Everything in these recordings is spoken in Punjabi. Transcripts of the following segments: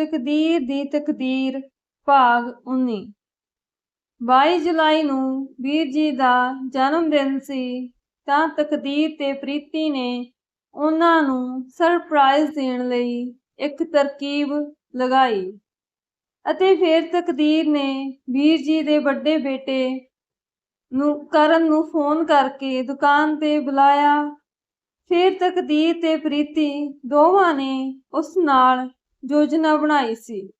ਤਕਦੀਰ ਦੀ ਤਕਦੀਰ, ਭਾਗ 19 22 ਜੁਲਾਈ ਨੂੰ ਵੀਰ ਜੀ ਦਾ ਜਨਮ ਦਿਨ ਸੀ, ਤਾਂ ਤਕਦੀਰ ਤੇ ਪ੍ਰੀਤੀ ਨੇ ਉਹਨਾਂ ਨੂੰ ਸਰਪ੍ਰਾਈਜ਼ ਦੇਣ ਲਈ ਇੱਕ ਤਰਕੀਬ ਲਗਾਈ ਅਤੇ ਫਿਰ ਤਕਦੀਰ ਨੇ ਵੀਰ ਜੀ ਦੇ ਵੱਡੇ ਬੇਟੇ ਨੂੰ, ਕਰਨ ਨੂੰ ਫੋਨ ਕਰਕੇ ਦੁਕਾਨ ਤੇ ਬੁਲਾਇਆ। ਫਿਰ ਤਕਦੀਰ ਤੇ ਪ੍ਰੀਤੀ ਦੋਵਾਂ ਨੇ ਉਸ ਨਾਲ ਯੋਜਨਾ ਬਣਾਈ ਸੀ।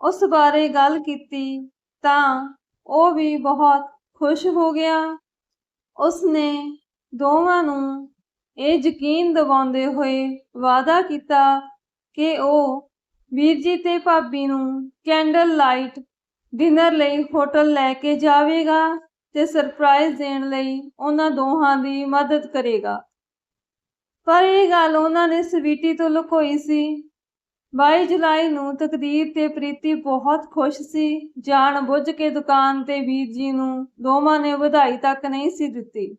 ਉਸ ਬਾਰੇ ਗੱਲ ਕੀਤੀ ਤਾਂ ਉਹ ਵੀ ਬਹੁਤ ਖੁਸ਼ ਹੋ ਗਿਆ। ਉਸਨੇ ਦੋਵਾਂ ਨੂੰ ਇਹ ਯਕੀਨ ਦਿਵਾਉਂਦੇ ਹੋਏ ਵਾਅਦਾ ਕੀਤਾ ਕਿ ਉਹ ਵੀਰ ਜੀ ਤੇ ਭਾਬੀ ਨੂੰ ਕੈਂਡਲ ਲਾਈਟ ਡਿਨਰ ਲਈ ਹੋਟਲ ਲੈ ਕੇ ਜਾਵੇਗਾ ਤੇ ਸਰਪ੍ਰਾਈਜ਼ ਦੇਣ ਲਈ ਉਹਨਾਂ ਦੋਹਾਂ ਦੀ ਮਦਦ ਕਰੇਗਾ। ਪਰ ਇਹ ਗੱਲ ਉਹਨਾਂ ਨੇ ਸਵੀਟੀ ਤੋਂ ਲੁਕੋਈ ਸੀ। 22 ਜੁਲਾਈ ਨੂੰ ਤਕਦੀਰ ਤੇ ਪ੍ਰੀਤੀ ਬਹੁਤ ਖੁਸ਼ ਸੀ। ਜਾਣ ਬੁੱਝ ਕੇ ਦੁਕਾਨ ਤੇ ਵੀਰ ਜੀ ਨੂੰ ਦੋਵਾਂ ਨੇ ਵਧਾਈ ਤੱਕ ਨਹੀਂ ਸੀ ਦਿੱਤੀ।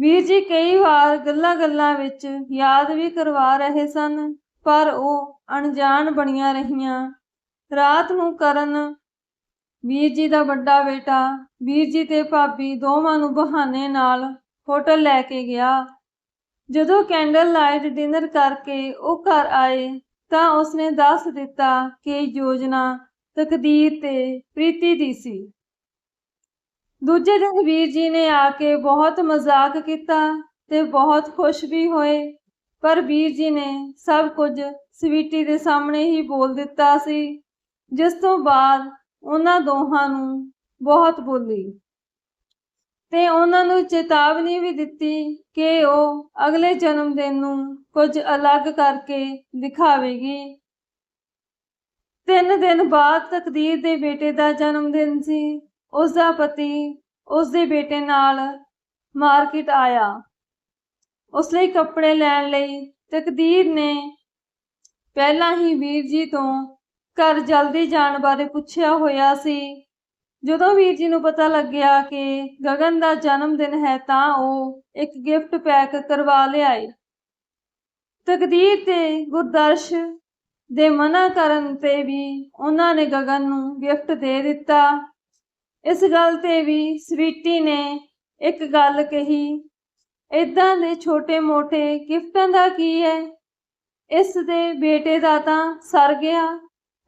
ਵੀਰ ਜੀ ਕਈ ਵਾਰ ਗੱਲਾਂ-ਗੱਲਾਂ ਵਿੱਚ ਯਾਦ ਵੀ ਕਰਵਾ ਰਹੇ ਸਨ, ਪਰ ਉਹ ਅਣਜਾਣ ਬਣੀਆਂ ਰਹੀਆਂ। ਰਾਤ ਨੂੰ ਕਰਨ ਵੀਰ ਜੀ ਦਾ ਵੱਡਾ ਬੇਟਾ, ਵੀਰ ਜੀ ਤੇ ਭਾਬੀ ਦੋਵਾਂ ਨੂੰ ਬਹਾਨੇ ਨਾਲ ਹੋਟਲ ਲੈ ਕੇ ਗਿਆ। ਜਦੋਂ ਕੈਂਡਲ ਲਾਈਟ ਡਿਨਰ ਕਰਕੇ ਉਹ ਘਰ ਆਏ ਤਾਂ ਉਸਨੇ ਦੱਸ ਦਿੱਤਾ ਕਿ ਯੋਜਨਾ ਤਕਦੀਰ ਤੇ ਪ੍ਰੀਤੀ ਦੀ ਸੀ। ਦੂਜੇ ਦਿਨ ਵੀਰ ਜੀ ਨੇ ਆ ਕੇ ਬਹੁਤ ਮਜ਼ਾਕ ਕੀਤਾ ਤੇ ਬਹੁਤ ਖੁਸ਼ ਵੀ ਹੋਏ, ਪਰ ਵੀਰ ਜੀ ਨੇ ਸਭ ਕੁਝ ਸਵੀਟੀ ਦੇ ਸਾਹਮਣੇ ਹੀ ਬੋਲ ਦਿੱਤਾ ਸੀ, ਜਿਸ ਤੋਂ ਬਾਅਦ ਉਹਨਾਂ ਦੋਹਾਂ ਨੂੰ ਬਹੁਤ ਬੋਲੀ। ਤੇ ਉਹਨਾਂ ਨੂੰ ਚੇਤਾਵਨੀ ਵੀ ਦਿੱਤੀ ਕਿ ਉਹ ਅਗਲੇ ਜਨਮ ਦਿਨ ਨੂੰ ਕੁਝ ਅਲੱਗ ਕਰਕੇ ਦਿਖਾਵੇਗੀ। ਤਿੰਨ ਦਿਨ ਬਾਅਦ ਤਕਦੀਰ ਦੇ ਬੇਟੇ ਦਾ ਜਨਮ ਦਿਨ ਸੀ। ਉਸ ਦਾ ਪਤੀ ਉਸ ਦੇ ਬੇਟੇ ਨਾਲ ਮਾਰਕੀਟ ਆਇਆ। ਉਸ ਲਈ ਕੱਪੜੇ ਲੈਣ ਲਈ ਤਕਦੀਰ ਨੇ ਪਹਿਲਾਂ ਹੀ ਵੀਰ ਜੀ ਤੋਂ ਘਰ ਜਲਦੀ ਜਾਣ ਬਾਰੇ ਪੁੱਛਿਆ ਹੋਇਆ ਸੀ। ਜਦੋਂ ਵੀਰ ਜੀ ਨੂੰ ਪਤਾ ਲੱਗਿਆ ਕਿ ਗਗਨ ਦਾ ਜਨਮ ਦਿਨ ਹੈ ਤਾਂ ਉਹ ਇੱਕ ਗਿਫਟ ਪੈਕ ਕਰਵਾ ਲਿਆਏ। ਤਕਦੀਰ ਤੇ ਗੁਰਦਰਸ਼ ਦੇ ਮਨਾ ਕਰਨ ਤੇ ਵੀ ਉਹਨਾਂ ਨੇ ਗਗਨ ਨੂੰ ਗਿਫਟ ਦੇ ਦਿੱਤਾ। ਇਸ ਗੱਲ ਤੇ ਵੀ ਸਵੀਟੀ ਨੇ ਇੱਕ ਗੱਲ ਕਹੀ ਇਦਾਂ ਦੇ ਛੋਟੇ-ਮੋਟੇ ਗਿਫਟਾਂ ਦਾ ਕੀ ਹੈ? ਇਸ ਦੇ ਬੇਟੇ ਦਾ ਤਾਂ ਸਰ ਗਿਆ,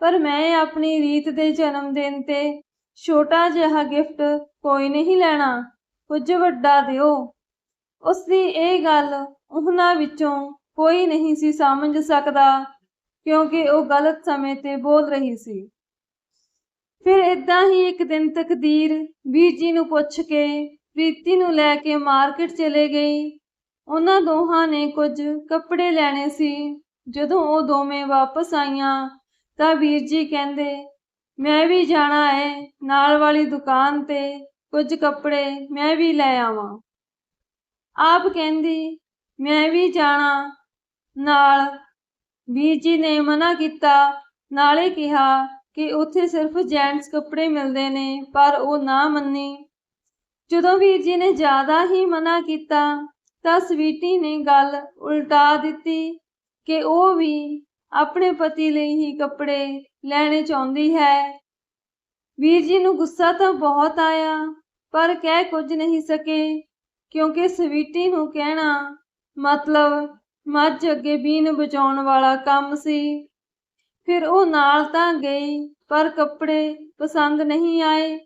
ਪਰ ਮੈਂ ਆਪਣੀ ਰੀਤ ਦੇ ਜਨਮ ਦਿਨ ਤੇ ਛੋਟਾ ਜਿਹਾ ਗਿਫਟ ਕੋਈ ਨਹੀਂ ਲੈਣਾ, ਕੁਝ ਵੱਡਾ ਦਿਓ। ਉਸ ਦੀ ਇਹ ਗੱਲ ਉਹਨਾਂ ਵਿੱਚੋਂ ਕੋਈ ਨਹੀਂ ਸੀ ਸਮਝ ਸਕਦਾ, ਕਿਉਂਕਿ ਉਹ ਗਲਤ ਸਮੇਂ ਤੇ ਬੋਲ ਰਹੀ ਸੀ। ਫਿਰ ਇਦਾਂ ਹੀ ਇੱਕ ਦਿਨ ਤਕਦੀਰ ਵੀਰ ਜੀ ਨੂੰ ਪੁੱਛ ਕੇ ਪ੍ਰੀਤੀ ਨੂੰ ਲੈ ਕੇ ਮਾਰਕੀਟ ਚਲੇ ਗਈ। ਉਹਨਾਂ ਦੋਹਾਂ ਨੇ ਕੁਝ ਕੱਪੜੇ ਲੈਣੇ ਸੀ। ਜਦੋਂ ਉਹ ਦੋਵੇਂ ਵਾਪਸ ਆਈਆਂ ਤਾਂ ਵੀਰ ਜੀ ਕਹਿੰਦੇ ਮੈਂ ਵੀ ਜਾਣਾ ਹੈ ਨਾਲ ਵਾਲੀ ਦੁਕਾਨ ਤੇ ਕੁਝ ਕੱਪੜੇ ਮੈਂ ਵੀ ਲੈ ਆਵਾਂ। ਆਪ ਕਹਿੰਦੀ, ਮੈਂ ਵੀ ਜਾਣਾ। ਨਾਲ ਵੀਰ ਜੀ ਨੇ ਮਨਾ ਕੀਤਾ। ਨਾਲੇ ਕਿਹਾ ਕਿ ਉੱਥੇ ਸਿਰਫ ਜੈਂਟਸ ਕੱਪੜੇ ਮਿਲਦੇ ਨੇ, ਪਰ ਉਹ ਨਾ ਮੰਨੀ। ਜਦੋਂ ਵੀਰ ਜੀ ਨੇ ਜ਼ਿਆਦਾ ਹੀ ਮਨਾ ਕੀਤਾ, ਤਾਂ ਸਵੀਟੀ ਨੇ ਗੱਲ ਉਲਟਾ ਦਿੱਤੀ ਕਿ ਉਹ ਵੀ ਆਪਣੇ ਪਤੀ ਲਈ ਹੀ ਕੱਪੜੇ ਲੈਣੇ ਚਾਹੁੰਦੀ ਹੈ। ਵੀਰ ਜੀ ਨੂੰ ਗੁੱਸਾ ਤਾਂ ਬਹੁਤ ਆਇਆ, ਪਰ ਕਹਿ ਕੁਝ ਨਹੀਂ ਸਕੇ, ਕਿਉਂਕਿ ਸਵੀਟੀ ਨੂੰ ਕਹਿਣਾ ਮਤਲਬ ਮੱਝ ਅੱਗੇ ਬੀਨ ਬਚਾਉਣ ਵਾਲਾ ਕੰਮ ਸੀ। ਫਿਰ ਉਹ ਨਾਲ ਤਾਂ ਗਈ, ਪਰ ਕੱਪੜੇ ਪਸੰਦ ਨਹੀਂ ਆਏ।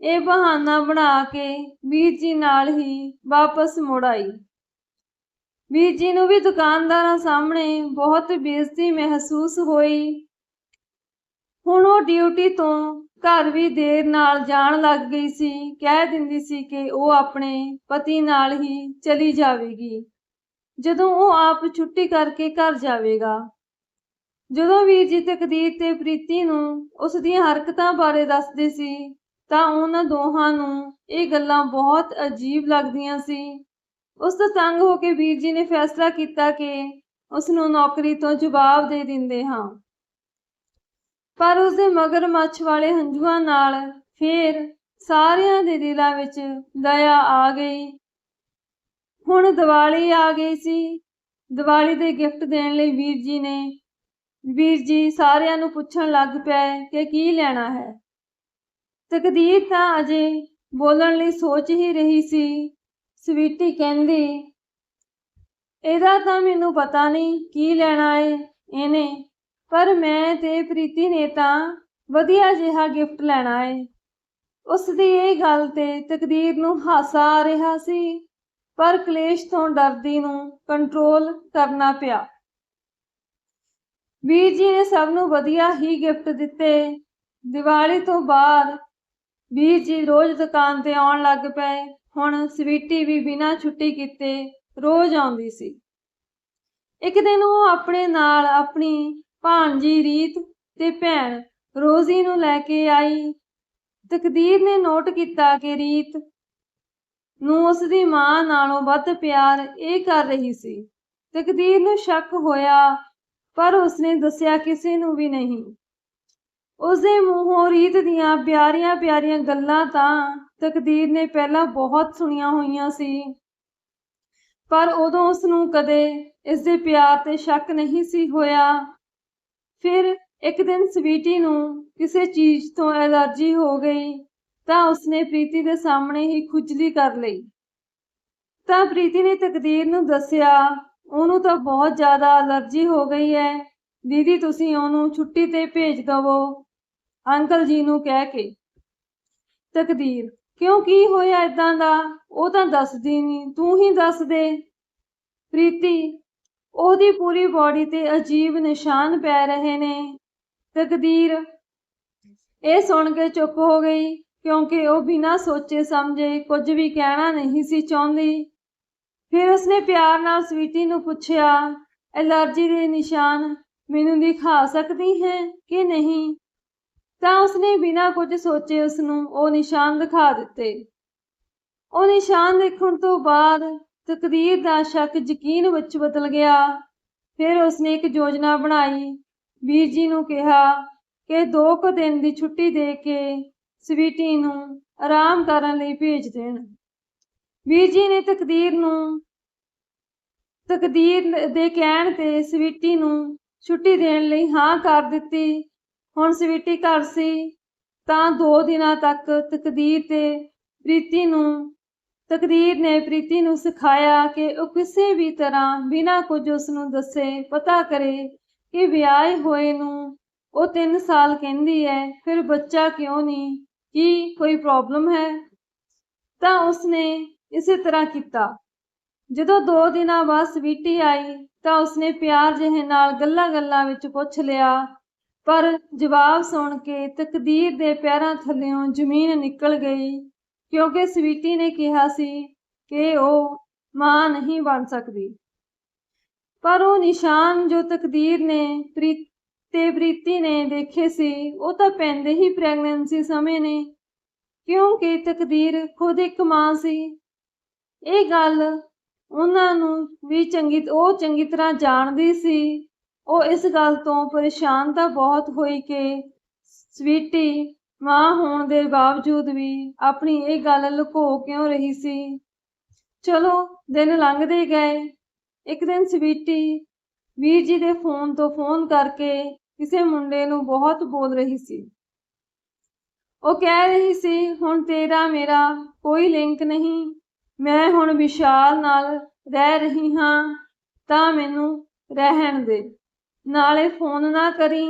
ਇਹ ਬਹਾਨਾ ਬਣਾ ਕੇ ਵੀਰ ਜੀ ਨਾਲ ਹੀ ਵਾਪਸ ਮੁੜ ਆਈ। ਵੀਰ ਜੀ ਨੂੰ ਵੀ ਦੁਕਾਨਦਾਰਾਂ ਸਾਹਮਣੇ ਬਹੁਤ ਬੇਇੱਜ਼ਤੀ ਮਹਿਸੂਸ ਹੋਈ। ਹੁਣ ਉਹ ਡਿਊਟੀ ਤੋਂ ਘਰ ਵੀ ਦੇਰ ਨਾਲ ਜਾਣ ਲੱਗ ਗਈ ਸੀ। ਕਹਿ ਦਿੰਦੀ ਸੀ ਕਿ ਉਹ ਆਪਣੇ ਪਤੀ ਨਾਲ ਹੀ ਚਲੀ ਜਾਵੇਗੀ। ਜਦੋਂ ਉਹ ਆਪ ਛੁੱਟੀ ਕਰਕੇ ਘਰ ਜਾਵੇਗਾ। ਜਦੋਂ ਵੀਰ ਜੀ ਤਕਦੀਰ ਤੇ ਪ੍ਰੀਤੀ ਨੂੰ ਉਸ ਦੀਆਂ ਹਰਕਤਾਂ ਬਾਰੇ ਦੱਸਦੇ ਸੀ, ਤਾਂ ਉਹਨਾਂ ਦੋਹਾਂ ਨੂੰ ਇਹ ਗੱਲਾਂ ਬਹੁਤ ਅਜੀਬ ਲੱਗਦੀਆਂ ਸੀ। ਉਸ ਤੋਂ ਤੰਗ ਹੋ ਕੇ ਵੀਰ ਜੀ ਨੇ ਫੈਸਲਾ ਕੀਤਾ ਕਿ ਉਸ ਨੂੰ ਨੌਕਰੀ ਤੋਂ ਜਵਾਬ ਦੇ ਦਿੰਦੇ ਹਾਂ। ਪਰ ਉਸ ਦੇ ਮਗਰ ਮੱਛ ਵਾਲੇ ਹੰਝੂਆਂ ਨਾਲ ਫੇਰ ਸਾਰਿਆਂ ਦੇ ਦਿਲਾਂ ਵਿੱਚ ਦਇਆ ਆ ਗਈ। ਹੁਣ ਦੀਵਾਲੀ ਆ ਗਈ ਸੀ। ਦੀਵਾਲੀ ਦੇ ਗਿਫਟ ਦੇਣ ਲਈ ਵੀਰ ਜੀ ਨੇ, ਵੀਰ ਜੀ ਸਾਰਿਆਂ ਨੂੰ ਪੁੱਛਣ ਲੱਗ ਪਿਆ ਕਿ ਕੀ ਲੈਣਾ ਹੈ। ਤਕਦੀਰ ਤਾਂ ਅਜੇ ਬੋਲਣ ਲਈ ਸੋਚ ਹੀ ਰਹੀ ਸੀ। ਸਵੀਟੀ ਕਹਿੰਦੀ, ਇਹਦਾ ਤਾਂ ਮੈਨੂੰ ਪਤਾ ਨਹੀਂ ਕੀ ਲੈਣਾ ਏ ਇਹਨੇ, ਪਰ ਮੈਂ ਤੇ ਪ੍ਰੀਤੀ ਨੇ ਤਾਂ ਵਧੀਆ ਜਿਹਾ ਗਿਫਟ ਲੈਣਾ ਏ। ਉਸ ਦੀ ਇਹ ਗੱਲ ਤੇ ਤਕਦੀਰ ਨੂੰ ਹਾਸਾ ਆ ਰਿਹਾ ਸੀ, ਪਰ ਕਲੇਸ਼ ਤੋਂ ਡਰਦੀ ਨੂੰ ਕੰਟਰੋਲ ਕਰਨਾ ਪਿਆ। ਵੀਰ ਜੀ ਨੇ ਸਭ ਨੂੰ ਵਧੀਆ ਹੀ ਗਿਫਟ ਦਿੱਤੇ। ਦੀਵਾਲੀ ਤੋਂ ਬਾਅਦ ਵੀਰ ਜੀ ਰੋਜ਼ ਦੁਕਾਨ ਤੇ ਆਉਣ ਲੱਗ ਪਏ। ਹੁਣ ਸਵੀਟੀ ਵੀ ਬਿਨਾਂ ਛੁੱਟੀ ਕੀਤੇ ਰੋਜ਼ ਆਉਂਦੀ ਸੀ। ਇੱਕ ਦਿਨ ਉਹ ਆਪਣੇ ਨਾਲ ਆਪਣੀ ਭਾਣਜੀ ਰੀਤ ਤੇ ਭੈਣ ਰੋਜ਼ੀ ਨੂੰ ਲੈ ਕੇ ਆਈ। ਤਕਦੀਰ ਨੇ ਨੋਟ ਕੀਤਾ ਕਿ ਰੀਤ ਨੂੰ ਉਸ ਦੀ ਮਾਂ ਨਾਲੋਂ ਵੱਧ ਪਿਆਰ ਇਹ ਕਰ ਰਹੀ ਸੀ। ਤਕਦੀਰ ਨੂੰ ਸ਼ੱਕ ਹੋਇਆ, ਪਰ ਉਸਨੇ ਦੱਸਿਆ ਕਿਸੇ ਨੂੰ ਵੀ ਨਹੀਂ। ਉਸਦੇ ਮੂੰਹੋਂ ਰੀਤ ਦੀਆਂ ਪਿਆਰੀਆਂ ਪਿਆਰੀਆਂ ਗੱਲਾਂ ਤਾਂ ਤਕਦੀਰ ਨੇ ਪਹਿਲਾਂ ਬਹੁਤ ਸੁਣੀਆਂ ਹੋਈਆਂ ਸੀ। ਪਰ ਉਦੋਂ ਉਸ ਨੂੰ ਕਦੇ ਇਸ ਦੇ ਪਿਆਰ ਤੇ ਸ਼ੱਕ ਨਹੀਂ ਸੀ ਹੋਇਆ। ਫਿਰ ਇੱਕ ਦਿਨ ਸਵੀਟੀ ਨੂੰ ਕਿਸੇ ਚੀਜ਼ ਤੋਂ ਐਲਰਜੀ ਹੋ ਗਈ ਤਾਂ ਉਸਨੇ ਪ੍ਰੀਤੀ ਦੇ ਸਾਹਮਣੇ ਹੀ ਖੁਜਲੀ ਕਰ ਲਈ। ਤਾਂ ਪ੍ਰੀਤੀ ਨੇ ਤਕਦੀਰ ਨੂੰ ਦੱਸਿਆ, ਉਹਨੂੰ ਤਾਂ ਬਹੁਤ ਜ਼ਿਆਦਾ ਐਲਰਜੀ ਹੋ ਗਈ ਹੈ। ਦੀਦੀ, ਤੁਸੀਂ ਉਹਨੂੰ ਛੁੱਟੀ ਤੇ ਭੇਜ ਦਵੋ। ਅੰਕਲ ਜੀ ਨੂੰ ਕਹਿ ਕੇ। ਤਕਦੀਰ ਕਿਉਂ ਕੀ ਹੋਇਆ ਇਦਾਂ ਦਾ? ਉਹ ਤਾਂ ਦੱਸਦੀ ਨਹੀਂ ਤੂੰ ਹੀ ਦੱਸ ਦੇ। ਪ੍ਰੀਤੀ, ਉਹਦੀ ਪੂਰੀ ਬਾਡੀ ਤੇ ਅਜੀਬ ਨਿਸ਼ਾਨ ਪੈ ਰਹੇ ਨੇ। ਤਕਦੀਰ, ਇਹ ਸੁਣ ਕੇ ਚੁੱਪ ਹੋ ਗਈ, ਕਿਉਂਕਿ ਉਹ ਬਿਨਾਂ ਸੋਚੇ ਸਮਝੇ ਕੁਝ ਵੀ ਕਹਿਣਾ ਨਹੀਂ ਸੀ ਚਾਹੁੰਦੀ। ਫਿਰ ਉਸਨੇ ਪਿਆਰ ਨਾਲ ਸਵੀਟੀ ਨੂੰ ਪੁੱਛਿਆ, ਐਲਰਜੀ ਦੇ ਨਿਸ਼ਾਨ ਮੈਨੂੰ ਦਿਖਾ ਸਕਦੀ ਹੈ ਕਿ ਨਹੀਂ? ਤਾਂ ਉਸਨੇ ਬਿਨਾਂ ਕੁਝ ਸੋਚੇ ਉਸ ਨੂੰ ਉਹ ਨਿਸ਼ਾਨ ਦਿਖਾ ਦਿੱਤੇ। ਉਹ ਨਿਸ਼ਾਨ ਦੇਖਣ ਤੋਂ ਬਾਅਦ ਤਕਦੀਰ ਦਾ ਸ਼ੱਕ ਯਕੀਨ ਵਿੱਚ ਬਦਲ ਗਿਆ। ਫਿਰ ਉਸਨੇ ਇੱਕ ਯੋਜਨਾ ਬਣਾਈ। ਵੀਰ ਜੀ ਨੂੰ ਕਿਹਾ ਕਿ ਦੋ ਕੁ ਦਿਨ ਦੀ ਛੁੱਟੀ ਦੇ ਕੇ ਸਵੀਟੀ ਨੂੰ ਆਰਾਮ ਕਰਨ ਲਈ ਭੇਜ ਦੇਣ। ਵੀਰ ਜੀ ਨੇ ਤਕਦੀਰ ਨੂੰ, ਤਕਦੀਰ ਦੇ ਕਹਿਣ ਤੇ ਸਵੀਟੀ ਨੂੰ ਛੁੱਟੀ ਦੇਣ ਲਈ ਹਾਂ ਕਰ ਦਿੱਤੀ। ਹੁਣ ਸਵੀਟੀ ਘਰ ਸੀ, ਤਾਂ ਦੋ ਦਿਨਾਂ ਤੱਕ ਤਕਦੀਰ ਤੇ ਪ੍ਰੀਤੀ ਨੂੰ, ਤਕਦੀਰ ਨੇ ਪ੍ਰੀਤੀ ਨੂੰ ਸਿਖਾਇਆ ਕਿ ਉਹ ਕਿਸੇ ਵੀ ਤਰ੍ਹਾਂ ਬਿਨਾਂ ਕੁਝ ਉਸ ਨੂੰ ਦੱਸੇ ਪਤਾ ਕਰੇ ਕਿ ਵਿਆਹੇ ਹੋਏ ਨੂੰ ਉਹ 3 ਸਾਲ ਕਹਿੰਦੀ ਹੈ, ਫਿਰ ਬੱਚਾ ਕਿਉਂ ਨਹੀਂ, ਕੀ ਕੋਈ ਪ੍ਰੋਬਲਮ ਹੈ? ਤਾਂ ਉਸਨੇ ਇਸੇ ਤਰ੍ਹਾਂ ਕੀਤਾ। ਜਦੋਂ ਦੋ ਦਿਨਾਂ ਬਾਅਦ ਸਵੀਟੀ ਆਈ, ਤਾਂ ਉਸਨੇ ਪਿਆਰ ਜਿਹੇ ਨਾਲ ਗੱਲਾਂ-ਗੱਲਾਂ ਵਿੱਚ ਪੁੱਛ ਲਿਆ ਪਰ ਜਵਾਬ ਸੁਣ ਕੇ ਤਕਦੀਰ ਦੇ ਪੈਰਾਂ ਥੱਲੇੋਂ ਜ਼ਮੀਨ ਨਿਕਲ ਗਈ, ਕਿਉਂਕਿ ਸਵੀਟੀ ਨੇ ਕਿਹਾ ਸੀ ਕਿ ਉਹ ਮਾਂ ਨਹੀਂ ਬਣ ਸਕਦੀ। ਪਰ ਉਹ ਨਿਸ਼ਾਨ ਜੋ ਤਕਦੀਰ ਨੇ ਤੇ ਪ੍ਰੀਤੀ ਨੇ ਦੇਖੇ ਸੀ, ਉਹ ਤਾਂ ਪੈਂਦੇ ਹੀ ਪ੍ਰੈਗਨੈਂਸੀ ਸਮੇਂ ਨੇ। ਕਿਉਂਕਿ ਤਕਦੀਰ ਖੁਦ ਇੱਕ ਮਾਂ ਸੀ। ਇਹ ਗੱਲ ਉਹਨਾਂ ਨੂੰ ਵੀ ਚੰਗੀ, ਉਹ ਚੰਗੀ ਤਰ੍ਹਾਂ ਜਾਣਦੀ ਸੀ ਉਹ ਇਸ ਗੱਲ ਤੋਂ ਪਰੇਸ਼ਾਨ ਤਾਂ ਬਹੁਤ ਹੋਈ ਕਿ ਸਵੀਟੀ ਮਾਂ ਹੋਣ ਦੇ ਬਾਵਜੂਦ ਵੀ ਆਪਣੀ ਇਹ ਗੱਲ ਲੁਕੋ ਕਿਉਂ ਰਹੀ ਸੀ? ਚਲੋ, ਦਿਨ ਲੰਘਦੇ ਗਏ। ਇੱਕ ਦਿਨ ਸਵੀਟੀ ਵੀਰ ਜੀ ਦੇ ਫੋਨ ਤੋਂ ਫੋਨ ਕਰਕੇ ਕਿਸੇ ਮੁੰਡੇ ਨੂੰ ਬਹੁਤ ਬੋਲ ਰਹੀ ਸੀ। ਉਹ ਕਹਿ ਰਹੀ ਸੀ, ਹੁਣ ਤੇਰਾ ਮੇਰਾ ਕੋਈ ਲਿੰਕ ਨਹੀਂ। ਮੈਂ ਹੁਣ ਵਿਸ਼ਾਲ ਨਾਲ ਰਹਿ ਰਹੀ ਹਾਂ, ਤਾਂ ਮੈਨੂੰ ਰਹਿਣ ਦੇ। ਨਾਲੇ ਫੋਨ ਨਾ ਕਰੀ।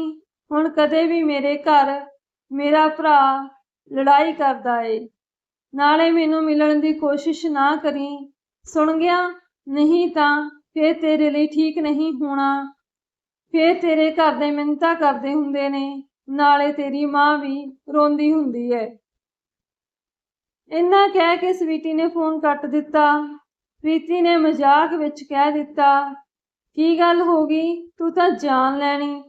ਹੁਣ ਕਦੇ ਵੀ ਮੇਰੇ ਘਰ ਮੇਰਾ ਭਰਾ ਲੜਾਈ ਕਰਦਾ ਏ। ਨਾਲੇ ਮੈਨੂੰ ਮਿਲਣ ਦੀ ਕੋਸ਼ਿਸ਼ ਨਾ ਕਰੀ। ਸੁਣ ਗਿਆ, ਨਹੀਂ ਤਾਂ ਫੇਰ ਤੇਰੇ ਲਈ ਠੀਕ ਨਹੀਂ ਹੋਣਾ। ਫੇਰ ਤੇਰੇ ਘਰ ਦੇ ਮਿੰਤਾ ਕਰਦੇ ਹੁੰਦੇ ਨੇ। ਨਾਲੇ ਤੇਰੀ ਮਾਂ ਵੀ ਰੋਂਦੀ ਹੁੰਦੀ ਹੈ ਇੰਨਾ ਕਹਿ ਕੇ ਸਵੀਟੀ ਨੇ ਫੋਨ ਕੱਟ ਦਿੱਤਾ। ਪ੍ਰੀਤੀ ਨੇ ਮਜ਼ਾਕ ਵਿੱਚ ਕਹਿ ਦਿੱਤਾ ਕੀ ਗੱਲ ਹੋ ਗਈ? ਤੂੰ ਤਾਂ ਜਾਨ ਲੈਣੀ।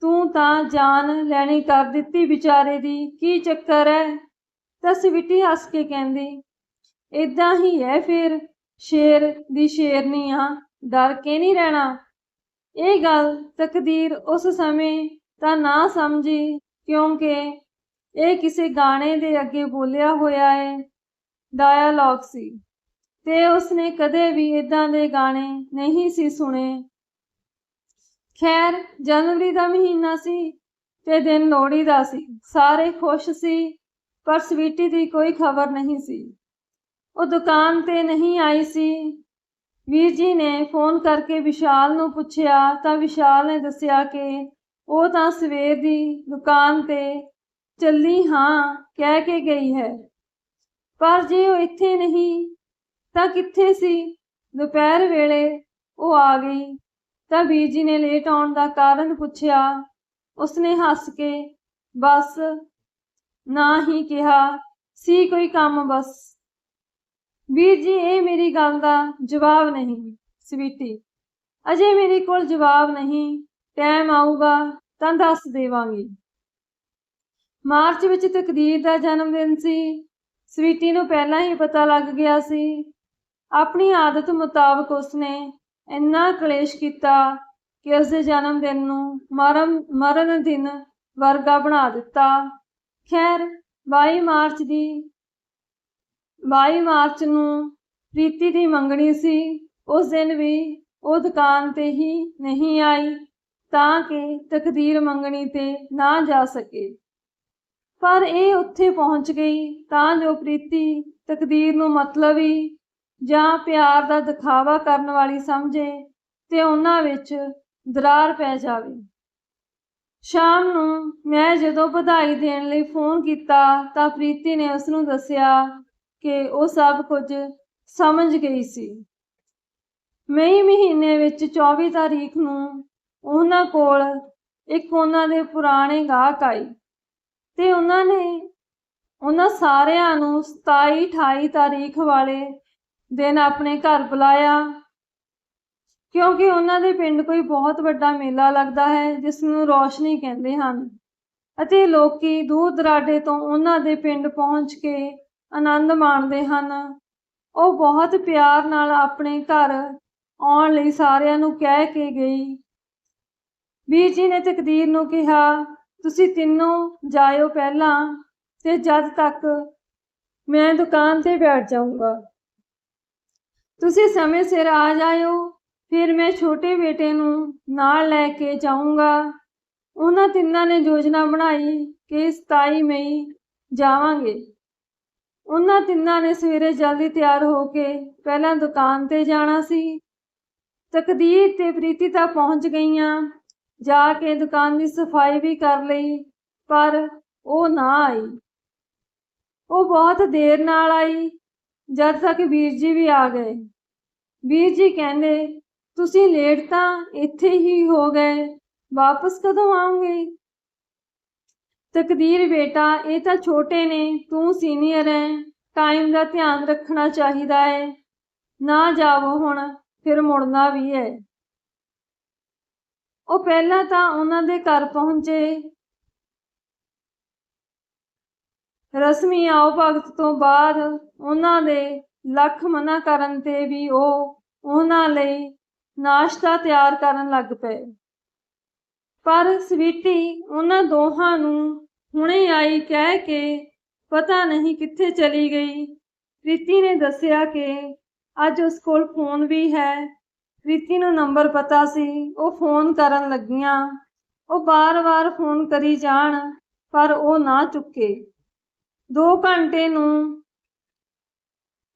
ਤੂੰ ਤਾਂ ਜਾਨ ਲੈਣੀ ਕਰ ਦਿੱਤੀ ਵਿਚਾਰੇ ਦੀ। ਕੀ ਚੱਕਰ ਹੈ ਤਾਂ ਸਵਿਟੀ ਹੱਸ ਕੇ ਕਹਿੰਦੀ ਇਦਾਂ ਹੀ ਹੈ ਫਿਰ। ਸ਼ੇਰ ਦੀ ਸ਼ੇਰਨੀ ਆ। ਡਰ ਕੇ ਨਹੀਂ ਰਹਿਣਾ। ਇਹ ਗੱਲ ਤਕਦੀਰ ਉਸ ਸਮੇਂ ਤਾਂ ਨਾ ਸਮਝੀ। ਕਿਉਂਕਿ ਇਹ ਕਿਸੇ ਗਾਣੇ ਦੇ ਅੱਗੇ ਬੋਲਿਆ ਹੋਇਆ ਹੈ ਡਾਇਲੌਗ ਸੀ। ਤੇ ਉਸਨੇ ਕਦੇ ਵੀ ਇਦਾਂ ਦੇ ਗਾਣੇ ਨਹੀਂ ਸੀ ਸੁਣੇ। ਖੈਰ, ਜਨਵਰੀ ਦਾ ਮਹੀਨਾ ਸੀ ਤੇ ਦਿਨ ਲੋਹੜੀ ਦਾ ਸੀ। ਸਾਰੇ ਖੁਸ਼ ਸੀ, ਪਰ ਸਵੀਟੀ ਦੀ ਕੋਈ ਖਬਰ ਨਹੀਂ ਸੀ। ਉਹ ਦੁਕਾਨ ਤੇ ਨਹੀਂ ਆਈ ਸੀ। ਵੀਰ ਜੀ ਨੇ ਫੋਨ ਕਰਕੇ ਵਿਸ਼ਾਲ ਨੂੰ ਪੁੱਛਿਆ, ਤਾਂ ਵਿਸ਼ਾਲ ਨੇ ਦੱਸਿਆ ਕਿ ਉਹ ਤਾਂ ਸਵੇਰ ਦੀ ਦੁਕਾਨ ਤੇ ਚੱਲੀ ਹਾਂ, ਕਹਿ ਕੇ ਗਈ ਹੈ। ਪਰ ਜੇ ਉਹ ਇੱਥੇ ਨਹੀਂ ਤਾਂ ਕਿੱਥੇ ਸੀ? ਦੁਪਹਿਰ ਵੇਲੇ ਉਹ ਆ ਗਈ। ਤਾਂ ਵੀਰ ਜੀ ਨੇ ਲੇਟ ਆਉਣ ਦਾ ਕਾਰਨ ਪੁੱਛਿਆ। ਉਸਨੇ ਹੱਸ ਕੇ ਬਸ ਨਾ ਹੀ ਕਿਹਾ, ਸੀ ਕੋਈ ਕੰਮ ਬਸ। ਵੀਰ ਜੀ, ਇਹ ਮੇਰੀ ਗੱਲ ਦਾ ਜਵਾਬ ਨਹੀਂ, ਸਵੀਟੀ। ਅਜੇ ਮੇਰੇ ਕੋਲ ਜਵਾਬ ਨਹੀਂ, ਟਾਈਮ ਆਊਗਾ ਤਾਂ ਦੱਸ ਦੇਵਾਂਗੀ। ਮਾਰਚ ਵਿੱਚ ਤਕਦੀਰ ਦਾ ਜਨਮ ਦਿਨ ਸੀ। ਸਵੀਟੀ ਨੂੰ ਪਹਿਲਾਂ ਹੀ ਪਤਾ ਲੱਗ ਗਿਆ ਸੀ ਆਪਣੀ ਆਦਤ ਮੁਤਾਬਕ ਉਸਨੇ ਇੰਨਾ ਕਲੇਸ਼ ਕੀਤਾ ਕਿ ਉਸਦੇ ਜਨਮ ਦਿਨ ਨੂੰ ਮਰਨ ਮਰਨ ਦਿਨ ਵਰਗਾ ਬਣਾ ਦਿੱਤਾ। ਖੈਰ 22 ਮਾਰਚ ਦੀ 22 ਮਾਰਚ ਨੂੰ ਪ੍ਰੀਤੀ ਦੀ ਮੰਗਣੀ ਸੀ। ਉਸ ਦਿਨ ਵੀ ਉਹ ਦੁਕਾਨ ਤੇ ਹੀ ਨਹੀਂ ਆਈ ਤਾਂ ਕਿ ਤਕਦੀਰ ਮੰਗਣੀ ਤੇ ਨਾ ਜਾ ਸਕੇ। ਪਰ ਇਹ ਉੱਥੇ ਪਹੁੰਚ ਗਈ ਤਾਂ ਜੋ ਪ੍ਰੀਤੀ ਤਕਦੀਰ ਨੂੰ ਮਤਲਬ ਹੀ ਜਾਂ ਪਿਆਰ ਦਾ ਦਿਖਾਵਾ ਕਰਨ ਵਾਲੀ ਸਮਝੇ ਤੇ ਉਹਨਾਂ ਵਿੱਚ ਦਰਾਰ ਪੈ ਜਾਵੇ। ਸ਼ਾਮ ਨੂੰ ਮੈਂ ਜਦੋਂ ਵਧਾਈ ਦੇਣ ਲਈ ਫੋਨ ਕੀਤਾ ਤਾਂ ਪ੍ਰੀਤੀ ਨੇ ਉਸ ਨੂੰ ਦੱਸਿਆ ਕਿ ਉਹ ਸਭ ਕੁਝ ਸਮਝ ਗਈ ਸੀ। ਮਈ ਮਹੀਨੇ ਵਿੱਚ 24 ਤਾਰੀਖ ਨੂੰ ਉਹਨਾਂ ਕੋਲ ਇੱਕ ਉਹਨਾਂ ਦੇ ਪੁਰਾਣੇ ਗਾਹਕ ਆਈ ਤੇ ਉਹਨਾਂ ਨੇ ਉਹਨਾਂ ਸਾਰਿਆਂ ਨੂੰ 27 28 ਤਾਰੀਖ ਵਾਲੇ ਦਿਨ ਆਪਣੇ ਘਰ ਬੁਲਾਇਆ। ਕਿਉਂਕਿ ਉਹਨਾਂ ਦੇ ਪਿੰਡ ਕੋਈ ਬਹੁਤ ਵੱਡਾ ਮੇਲਾ ਲੱਗਦਾ ਹੈ, ਜਿਸ ਨੂੰ ਰੋਸ਼ਨੀ ਕਹਿੰਦੇ ਹਨ। ਅਤੇ ਲੋਕੀ ਦੂਰ ਦਰਾਡੇ ਤੋਂ ਉਹਨਾਂ ਦੇ ਪਿੰਡ ਪਹੁੰਚ ਕੇ ਆਨੰਦ ਮਾਣਦੇ ਹਨ। ਉਹ ਬਹੁਤ ਪਿਆਰ ਨਾਲ ਆਪਣੇ ਘਰ ਆਉਣ ਲਈ ਸਾਰਿਆਂ ਨੂੰ ਕਹਿ ਕੇ ਗਈ। ਵੀਰ ਜੀ ਨੇ ਤਕਦੀਰ ਨੂੰ ਕਿਹਾ, ਤੁਸੀਂ ਤਿੰਨੋਂ ਜਾਇਓ ਪਹਿਲਾਂ ਤੇ ਜਦ ਤੱਕ ਮੈਂ ਦੁਕਾਨ ਤੇ ਬੈਠ ਜਾਊਂਗਾ। ਤੁਸੀਂ ਸਮੇਂ ਸਿਰ ਆ ਜਾਇਓ, ਫਿਰ ਮੈਂ ਛੋਟੇ ਬੇਟੇ ਨੂੰ ਨਾਲ ਲੈ ਕੇ ਜਾਊਂਗਾ। ਉਹਨਾਂ ਤਿੰਨਾਂ ਨੇ ਯੋਜਨਾ ਬਣਾਈ ਕਿ 27 ਮਈ ਜਾਵਾਂਗੇ। ਉਹਨਾਂ ਤਿੰਨਾਂ ਨੇ ਸਵੇਰੇ ਜਲਦੀ ਤਿਆਰ ਹੋ ਕੇ ਪਹਿਲਾਂ ਦੁਕਾਨ ਤੇ ਜਾਣਾ ਸੀ। ਤਕਦੀਰ ਤੇ ਪ੍ਰੀਤੀ ਤਾਂ ਪਹੁੰਚ ਗਈਆਂ। ਜਾ ਕੇ ਦੁਕਾਨ ਦੀ ਸਫ਼ਾਈ ਵੀ ਕਰ ਲਈ, ਪਰ ਉਹ ਨਾ ਆਈ। ਉਹ ਬਹੁਤ ਦੇਰ ਨਾਲ ਆਈ। ਜਦ ਤੱਕ ਵੀਰ ਜੀ ਵੀ ਆ ਗਏ। ਵੀਰ ਜੀ ਕਹਿੰਦੇ, ਤੁਸੀਂ ਲੇਟ ਤਾਂ ਇੱਥੇ ਹੀ ਹੋ ਗਏ, ਵਾਪਸ ਕਦੋਂ ਆਉਂਗੇ ਤਕਦੀਰ ਬੇਟਾ, ਇਹ ਤਾਂ ਛੋਟੇ ਨੇ, ਤੂੰ ਸੀਨੀਅਰ ਹੈ ਟਾਈਮ ਦਾ ਧਿਆਨ ਰੱਖਣਾ ਚਾਹੀਦਾ ਹੈ ਨਾ ਜਾਵੋ ਹੁਣ, ਫਿਰ ਮੁੜਨਾ ਵੀ ਹੈ ਉਹ ਪਹਿਲਾਂ ਤਾਂ ਉਹਨਾਂ ਦੇ ਘਰ ਪਹੁੰਚੇ। ਰਸਮੀ ਆਓ ਭਗਤ ਤੋਂ ਬਾਅਦ ਉਹਨਾਂ ਦੇ ਲੱਖ ਮਨਾ ਕਰਨ ਤੇ ਵੀ ਉਹ ਉਹਨਾਂ ਲਈ ਨਾਸ਼ਤਾ ਤਿਆਰ ਕਰਨ ਲੱਗ ਪਏ। ਪਰ ਸਵੀਟੀ ਉਹਨਾਂ ਦੋਹਾਂ ਨੂੰ ਹੁਣੇ ਆਈ ਕਹਿ ਕੇ ਪਤਾ ਨਹੀਂ ਕਿੱਥੇ ਚਲੀ ਗਈ। ਪ੍ਰੀਤੀ ਨੇ ਦੱਸਿਆ ਕਿ ਅੱਜ ਉਸ ਕੋਲ ਫੋਨ ਵੀ ਹੈ। ਪ੍ਰੀਤੀ ਨੂੰ ਨੰਬਰ ਪਤਾ ਸੀ, ਉਹ ਫੋਨ ਕਰਨ ਲੱਗੀਆਂ। ਉਹ ਬਾਰ-ਬਾਰ ਫੋਨ ਕਰੀ ਜਾਣ, ਪਰ ਉਹ ਨਾ ਚੁੱਕੇ। 2 ਘੰਟੇ ਨੂੰ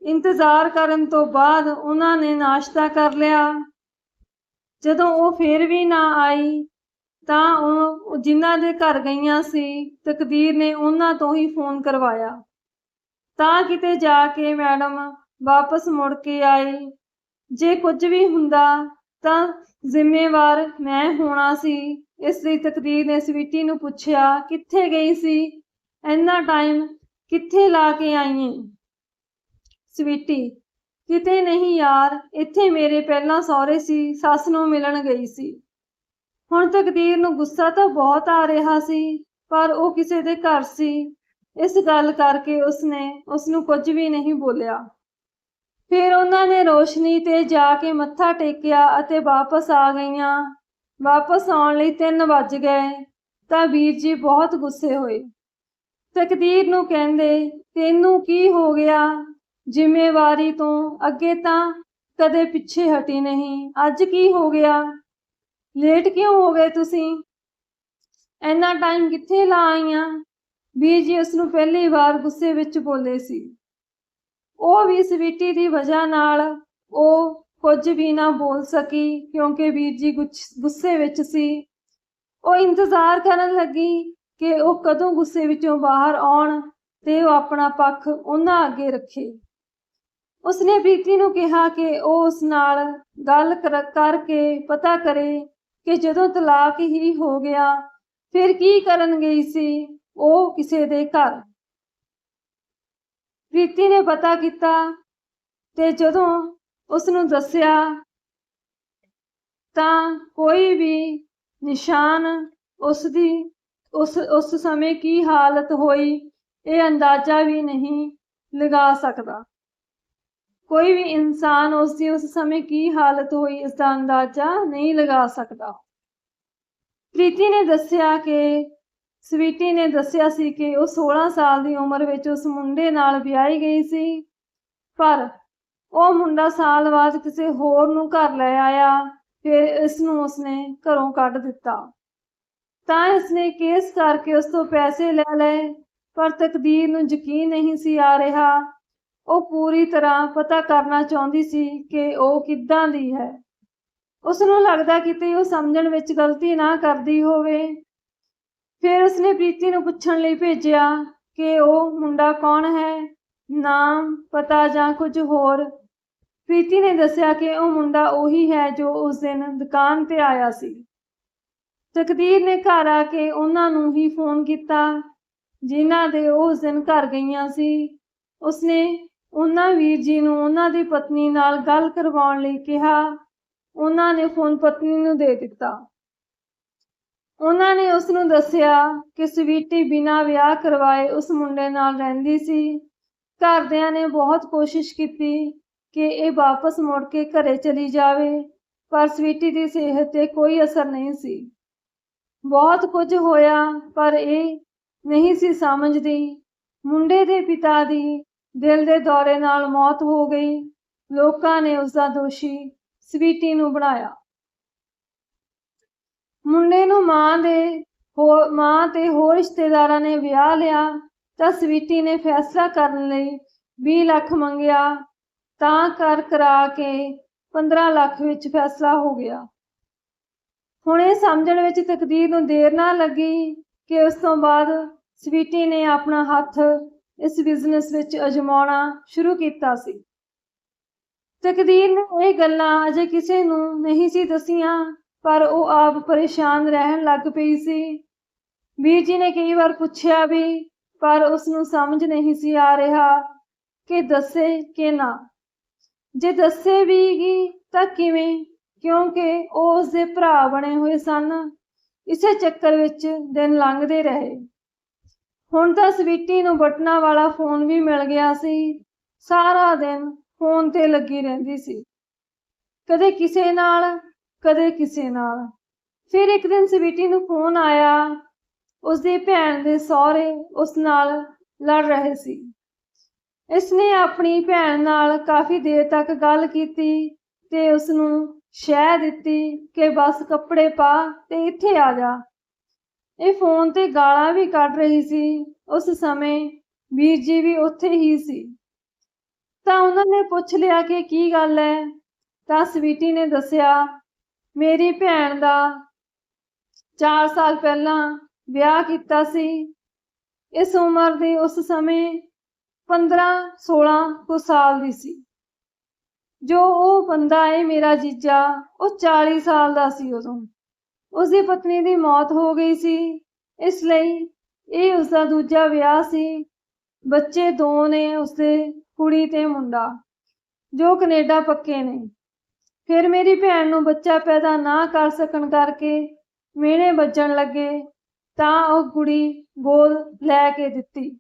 ਇੰਤਜ਼ਾਰ ਕਰਨ ਤੋਂ ਬਾਅਦ ਉਹਨਾਂ ਨੇ ਨਾਸ਼ਤਾ ਕਰ ਲਿਆ। ਜਦੋਂ ਉਹ ਫੇਰ ਵੀ ਨਾ ਆਈ, ਤਾਂ ਉਹ ਜਿਨ੍ਹਾਂ ਦੇ ਘਰ ਗਈਆਂ ਸੀ, ਤਕਦੀਰ ਨੇ ਉਹਨਾਂ ਤੋਂ ਹੀ ਫੋਨ ਕਰਵਾਇਆ। ਤਾਂ ਕਿਤੇ ਜਾ ਕੇ ਮੈਡਮ ਵਾਪਸ ਮੁੜ ਕੇ ਆਈ ਜੇ ਕੁਝ ਵੀ ਹੁੰਦਾ, ਤਾਂ ਜ਼ਿੰਮੇਵਾਰ ਮੈਂ ਹੋਣਾ ਸੀ। ਇਸ ਲਈ ਤਕਦੀਰ ਨੇ ਸਵੀਟੀ ਨੂੰ ਪੁੱਛਿਆ, ਕਿੱਥੇ ਗਈ ਸੀ? ਇੰਨਾ ਟਾਈਮ ਕਿੱਥੇ ਲਾ ਕੇ ਆਈ? ਏ ਸਵੀਟੀ, ਕਿਤੇ ਨਹੀਂ ਯਾਰ, ਇੱਥੇ ਮੇਰੇ ਪਹਿਲਾਂ ਸਹੁਰੇ ਸੀ, ਸੱਸ ਨੂੰ ਮਿਲਣ ਗਈ ਸੀ। ਹੁਣ ਤਕਦੀਰ ਨੂੰ ਗੁੱਸਾ ਤਾਂ ਬਹੁਤ ਆ ਰਿਹਾ ਸੀ, ਪਰ ਉਹ ਕਿਸੇ ਦੇ ਘਰ ਸੀ। ਇਸ ਗੱਲ ਕਰਕੇ ਉਸਨੇ ਉਸ ਨੂੰ ਕੁਝ ਵੀ ਨਹੀਂ ਬੋਲਿਆ। ਫਿਰ ਉਹਨਾਂ ਨੇ ਰੋਸ਼ਨੀ ਤੇ ਜਾ ਕੇ ਮੱਥਾ ਟੇਕਿਆ ਅਤੇ ਵਾਪਸ ਆ ਗਈਆਂ। ਵਾਪਸ ਆਉਣ ਲਈ 3 ਵੱਜ ਗਏ, ਤਾਂ ਵੀਰ ਜੀ ਬਹੁਤ ਗੁੱਸੇ ਹੋਏ। ਤਕਦੀਰ ਨੂੰ ਕਹਿੰਦੇ, ਤੈਨੂੰ ਕੀ ਹੋ ਗਿਆ? ਜ਼ਿੰਮੇਵਾਰੀ ਤੋਂ ਅੱਗੇ ਤਾਂ ਕਦੇ ਪਿੱਛੇ ਹਟੀ ਨਹੀਂ। ਅੱਜ ਕੀ ਹੋ ਗਿਆ? ਲੇਟ ਕਿਉਂ ਹੋ ਗਏ ਤੁਸੀਂ? ਇੰਨਾ ਟਾਈਮ ਕਿੱਥੇ ਲਾ ਆਈਆਂ? ਵੀਰ ਜੀ ਉਸ ਨੂੰ ਪਹਿਲੀ ਵਾਰ ਗੁੱਸੇ ਵਿੱਚ ਬੋਲੇ ਸੀ। ਉਹ ਵੀ ਸਵੀਟੀ ਦੀ ਵਜ੍ਹਾ ਨਾਲ ਉਹ ਕੁਝ ਵੀ ਨਾ ਬੋਲ ਸਕੀ, ਕਿਉਂਕਿ ਵੀਰ ਜੀ ਗੁੱਛ- ਗੁੱਸੇ ਵਿੱਚ ਸੀ। ਉਹ ਇੰਤਜ਼ਾਰ ਕਰਨ ਲੱਗੀ ਕਿ ਉਹ ਕਦੋਂ ਗੁੱਸੇ ਵਿੱਚੋਂ ਬਾਹਰ ਆਉਣ ਤੇ ਉਹ ਆਪਣਾ ਪੱਖ ਉਹਨਾਂ ਅੱਗੇ ਰੱਖੇ। ਉਸਨੇ ਪ੍ਰੀਤੀ ਨੂੰ ਕਿਹਾ ਕਿ ਉਹ ਉਸ ਨਾਲ ਗੱਲ ਕਰ- ਕਰਕੇ ਪਤਾ ਕਰੇ ਕਿ ਜਦੋਂ ਤਲਾਕ ਹੀ ਹੋ ਗਿਆ, ਫਿਰ ਕੀ ਕਰਨ ਗਈ ਸੀ ਉਹ ਕਿਸੇ ਦੇ ਘਰ। ਪ੍ਰੀਤੀ ਨੇ ਪਤਾ ਕੀਤਾ ਤੇ ਜਦੋਂ ਉਸ ਨੂੰ ਦੱਸਿਆ, ਤਾਂ ਕੋਈ ਵੀ ਨਿਸ਼ਾਨ ਉਸ ਦੀ ਉਸ ਉਸ ਸਮੇਂ ਕੀ ਹਾਲਤ ਹੋਈ, ਇਹ ਅੰਦਾਜ਼ਾ ਵੀ ਨਹੀਂ ਲਗਾ ਸਕਦਾ। ਕੋਈ ਵੀ ਇਨਸਾਨ ਉਸ ਦੀ ਉਸ ਸਮੇਂ ਕੀ ਹਾਲਤ ਹੋਈ ਇਸ ਦਾ ਅੰਦਾਜ਼ਾ ਨਹੀਂ ਲਗਾ ਸਕਦਾ। ਪ੍ਰੀਤੀ ਨੇ ਦੱਸਿਆ ਕਿ, ਸਵੀਟੀ ਨੇ ਦੱਸਿਆ ਸੀ ਕਿ ਉਹ 16 ਸਾਲ ਦੀ ਉਮਰ ਵਿੱਚ ਉਸ ਮੁੰਡੇ ਨਾਲ ਵਿਆਹੀ ਗਈ ਸੀ, ਪਰ ਉਹ ਮੁੰਡਾ ਸਾਲ ਬਾਅਦ ਕਿਸੇ ਹੋਰ ਨੂੰ ਘਰ ਲੈ ਆਇਆ, ਫਿਰ ਇਸ ਨੂੰ ਉਸਨੇ ਘਰੋਂ ਕੱਢ ਦਿੱਤਾ। ਤਾਂ ਇਸਨੇ ਕੇਸ ਕਰਕੇ ਉਸ ਤੋਂ ਪੈਸੇ ਲੈ ਲਏ, ਪਰ ਤਕਦੀਰ ਨੂੰ ਯਕੀਨ ਨਹੀਂ ਸੀ ਆ ਰਿਹਾ। ਉਹ ਪੂਰੀ ਤਰ੍ਹਾਂ ਪਤਾ ਕਰਨਾ ਚਾਹੁੰਦੀ ਸੀ ਕਿ ਉਹ ਕਿੱਦਾਂ ਦੀ ਹੈ। ਉਸ ਨੂੰ ਲੱਗਦਾ ਕਿਤੇ ਉਹ ਸਮਝਣ ਵਿੱਚ ਗਲਤੀ ਨਾ ਕਰਦੀ ਹੋਵੇ। ਫਿਰ ਉਸਨੇ ਪ੍ਰੀਤੀ ਨੂੰ ਪੁੱਛਣ ਲਈ ਭੇਜਿਆ ਕਿ ਉਹ ਮੁੰਡਾ ਕੌਣ ਹੈ, ਨਾਮ, ਪਤਾ ਜਾਂ ਕੁਝ ਹੋਰ। ਪ੍ਰੀਤੀ ਨੇ ਦੱਸਿਆ ਕਿ ਉਹ ਮੁੰਡਾ ਉਹੀ ਹੈ ਜੋ ਉਸ ਦਿਨ ਦੁਕਾਨ ਤੇ ਆਇਆ ਸੀ। ਤਕਦੀਰ ਨੇ ਘਰ ਆ ਕੇ ਉਹਨਾਂ ਨੂੰ ਹੀ ਫੋਨ ਕੀਤਾ, ਜਿਨ੍ਹਾਂ ਦੇ ਉਹ ਉਸ ਦਿਨ ਘਰ ਗਈਆਂ ਸੀ। ਉਸਨੇ ਉਹਨਾਂ ਵੀਰ ਜੀ ਨੂੰ ਉਹਨਾਂ ਦੀ ਪਤਨੀ ਨਾਲ ਗੱਲ ਕਰਵਾਉਣ ਲਈ ਕਿਹਾ। ਉਹਨਾਂ ਨੇ ਫੋਨ ਪਤਨੀ ਨੂੰ ਦੇ ਦਿੱਤਾ। ਉਹਨਾਂ ਨੇ ਉਸ ਨੂੰ ਦੱਸਿਆ ਕਿ ਸਵੀਟੀ ਬਿਨਾਂ ਵਿਆਹ ਕਰਵਾਏ ਉਸ ਮੁੰਡੇ ਨਾਲ ਰਹਿੰਦੀ ਸੀ। ਘਰਦਿਆਂ ਨੇ ਬਹੁਤ ਕੋਸ਼ਿਸ਼ ਕੀਤੀ ਕਿ ਇਹ ਵਾਪਸ ਮੁੜ ਕੇ ਘਰੇ ਚਲੀ ਜਾਵੇ, ਪਰ ਸਵੀਟੀ ਦੀ ਸਿਹਤ ਤੇ ਕੋਈ ਅਸਰ ਨਹੀਂ ਸੀ। ਬਹੁਤ ਕੁਝ ਹੋਇਆ, ਪਰ ਇਹ ਨਹੀਂ ਸੀ ਸਮਝਦੀ। ਮੁੰਡੇ ਦੇ ਪਿਤਾ ਦੀ ਦਿਲ ਦੇ ਦੌਰੇ ਨਾਲ ਮੌਤ ਹੋ ਗਈ। ਲੋਕਾਂ ਨੇ ਉਸ ਦਾ ਦੋਸ਼ੀ ਸਵੀਟੀ ਨੂੰ ਬਣਾਇਆ। ਮੁੰਡੇ ਨੂੰ ਮਾਂ ਦੇ ਹੋਰ ਮਾਂ ਤੇ ਹੋਰ ਰਿਸ਼ਤੇਦਾਰਾਂ ਨੇ ਵਿਆਹ ਲਿਆ ਤਾਂ ਸਵੀਟੀ ਨੇ ਫੈਸਲਾ ਕਰਨ ਲਈ 20 ਲੱਖ ਮੰਗਿਆ। ਤਾਂ ਕਰ ਕਰਾ ਕੇ 15 ਲੱਖ ਵਿੱਚ ਫੈਸਲਾ ਹੋ ਗਿਆ। ਹੁਣ ਇਹ ਸਮਝਣ ਵਿੱਚ ਤਕਦੀਰ ਨੂੰ ਦੇਰ ਨਾ ਲੱਗੀ ਕਿ ਉਸ ਤੋਂ ਬਾਅਦ ਸਵੀਟੀ ਨੇ ਆਪਣਾ ਹੱਥ ਇਸ ਬਿਜ਼ਨਸ ਵਿੱਚ ਅਜਮਾਉਣਾ ਸ਼ੁਰੂ ਕੀਤਾ ਸੀ। ਤਕਦੀਰ ਨੇ ਇਹ ਗੱਲਾਂ ਅਜੇ ਕਿਸੇ ਨੂੰ ਨਹੀਂ ਸੀ ਦਸੀਆਂ, ਪਰ ਉਹ ਆਪ ਪਰੇਸ਼ਾਨ ਰਹਿਣ ਲੱਗ ਪਈ ਸੀ। ਵੀਰ ਜੀ ਨੇ ਕਈ ਵਾਰ ਪੁੱਛਿਆ ਵੀ, ਪਰ ਉਸ ਨੂੰ ਸਮਝ ਨਹੀਂ ਸੀ ਆ ਰਿਹਾ ਕਿ ਦੱਸੇ ਕਿ ਨਾ। ਜੇ ਦੱਸੇ ਵੀਗੀ ਤਾਂ ਕਿਵੇਂ ਕਿਉਂਕਿ ਉਹ ਉਸ ਦੇ ਭਰਾ ਬਣੇ ਹੋਏ ਸਨ। ਇਸੇ ਚੱਕਰ ਵਿੱਚ ਦਿਨ ਲੰਘਦੇ ਰਹੇ। ਹੁਣ ਤਾਂ ਸਵੀਟੀ ਨੂੰ ਬਟਨਾ ਵਾਲਾ ਫੋਨ ਵੀ ਮਿਲ ਗਿਆ ਸੀ। ਸਾਰਾ ਦਿਨ ਫੋਨ ਤੇ ਲੱਗੀ ਰਹਿੰਦੀ ਸੀ। ਕਦੇ ਕਿਸੇ ਨਾਲ, ਕਦੇ ਕਿਸੇ ਨਾਲ। ਫਿਰ ਇੱਕ ਦਿਨ ਸਵੀਟੀ ਨੂੰ ਫੋਨ ਆਇਆ। ਉਸਦੀ ਭੈਣ ਦੇ ਸਹੁਰੇ ਉਸ ਨਾਲ ਲੜ ਰਹੇ ਸੀ। ਇਸਨੇ ਆਪਣੀ ਭੈਣ ਨਾਲ ਕਾਫੀ ਦੇਰ ਤੱਕ ਗੱਲ ਕੀਤੀ ਤੇ ਉਸ ਨੂੰ ਸ਼ਹਿ ਦਿੱਤੀ ਕਿ ਬਸ ਕੱਪੜੇ ਪਾ ਤੇ ਇੱਥੇ ਆ ਜਾ। ਇਹ ਫੋਨ ਤੇ ਗਾਲਾਂ ਵੀ ਕੱਢ ਰਹੀ ਸੀ। ਉਸ ਸਮੇਂ ਵੀਰ ਜੀ ਵੀ ਉੱਥੇ ਹੀ ਸੀ। ਤਾਂ ਉਹਨਾਂ ਨੇ ਪੁੱਛ ਲਿਆ ਕਿ ਕੀ ਗੱਲ ਹੈ ਤਾਂ ਸਵੀਟੀ ਨੇ ਦੱਸਿਆ, ਮੇਰੀ ਭੈਣ ਦਾ 4 ਸਾਲ ਪਹਿਲਾਂ ਵਿਆਹ ਕੀਤਾ ਸੀ। ਇਸ ਉਮਰ ਦੀ ਉਸ ਸਮੇਂ 15 16 ਕੁ ਸਾਲ ਦੀ ਸੀ। ਜੋ ਉਹ ਬੰਦਾ ਏ ਮੇਰਾ ਜੀਜਾ, ਉਹ 40 ਸਾਲ ਦਾ ਸੀ ਉਦੋਂ। ਉਸ ਦੀ ਪਤਨੀ ਦੀ ਮੌਤ ਹੋ ਗਈ ਸੀ। ਇਸ ਲਈ ਇਹ ਉਸ ਦਾ ਦੂਜਾ ਵਿਆਹ ਸੀ। ਬੱਚੇ ਦੋ ਨੇ, ਉਸਦੇ ਕੁੜੀ ਤੇ ਮੁੰਡਾ, ਜੋ ਕੈਨੇਡਾ ਪੱਕੇ ਨੇ। ਫਿਰ ਮੇਰੀ ਭੈਣ ਨੂੰ ਬੱਚਾ ਪੈਦਾ ਨਾ ਕਰ ਸਕਣ ਕਰਕੇ ਮਿਹਣੇ ਵੱਜਣ ਲੱਗੇ, ਤਾਂ ਉਹ ਕੁੜੀ ਗੋਦ ਲੈ ਕੇ ਦਿੱਤੀ।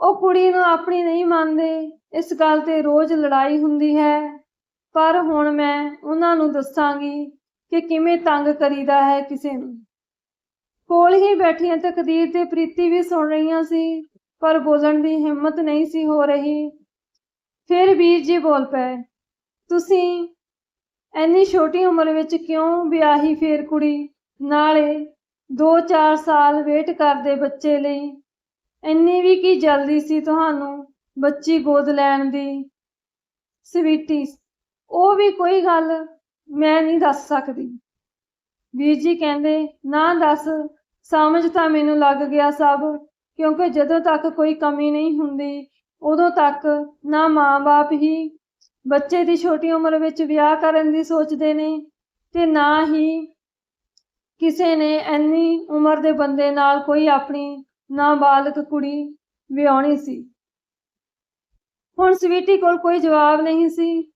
ਉਹ ਕੁੜੀ ਨੂੰ ਆਪਣੀ ਨਹੀਂ ਮੰਨਦੇ। ਇਸ ਗੱਲ ਤੇ ਰੋਜ਼ ਲੜਾਈ ਹੁੰਦੀ ਹੈ। ਪਰ ਹੁਣ ਮੈਂ ਉਹਨਾਂ ਨੂੰ ਦੱਸਾਂਗੀ ਕਿ ਕਿਵੇਂ ਤੰਗ ਕਰੀਦਾ ਹੈ ਕਿਸੇ ਨੂੰ। ਕੋਲ ਹੀ ਬੈਠੀਆਂ ਤਕਦੀਰ ਤੇ ਪ੍ਰੀਤੀ ਵੀ ਸੁਣ ਰਹੀਆਂ ਸੀ, ਪਰ ਬੋਲਣ ਦੀ ਹਿੰਮਤ ਨਹੀਂ ਸੀ ਹੋ ਰਹੀ। ਫਿਰ ਵੀਰ ਜੀ ਬੋਲ ਪਏ, ਤੁਸੀਂ ਐਨੀ ਛੋਟੀ ਉਮਰ ਵਿੱਚ ਕਿਉਂ ਵਿਆਹੀ ਫੇਰ ਕੁੜੀ? ਨਾਲੇ 2-4 ਸਾਲ ਵੇਟ ਕਰਦੇ ਬੱਚੇ ਲਈ। ਇੰਨੀ ਵੀ ਕੀ ਜਲਦੀ ਸੀ ਤੁਹਾਨੂੰ? ਬੱਚੀ ਗੋਦ ਲੈਣ ਦੀ। ਸਵੀਟੀ, ਉਹ ਵੀ ਕੋਈ ਗੱਲ ਮੈਂ ਨਹੀਂ ਦੱਸ ਸਕਦੀ। ਵੀਰ ਜੀ ਕਹਿੰਦੇ, ਨਾ ਦੱਸ, ਸਮਝ ਤਾਂ ਮੈਨੂੰ ਲੱਗ ਗਿਆ ਸਭ, ਕਿਉਂਕਿ ਜਦੋਂ ਤੱਕ ਕੋਈ ਕਮੀ ਨਹੀਂ ਹੁੰਦੀ, ਉਦੋਂ ਤੱਕ ਨਾ ਮਾਂ-ਬਾਪ ਹੀ ਬੱਚੇ ਦੀ ਛੋਟੀ ਉਮਰ ਵਿੱਚ ਵਿਆਹ ਕਰਨ ਦੀ ਸੋਚਦੇ ਨੇ ਤੇ ਨਾ ਹੀ ਕਿਸੇ ਨੇ ਇੰਨੀ ਉਮਰ ਦੇ ਬੰਦੇ ਨਾਲ ਕੋਈ ਆਪਣੀ ਨਾਬਾਲਗ ਕੁੜੀ ਵਿਆਹਣੀ ਸੀ। ਹੁਣ ਸਵੀਟੀ ਕੋਲ ਕੋਈ ਜਵਾਬ ਨਹੀਂ ਸੀ।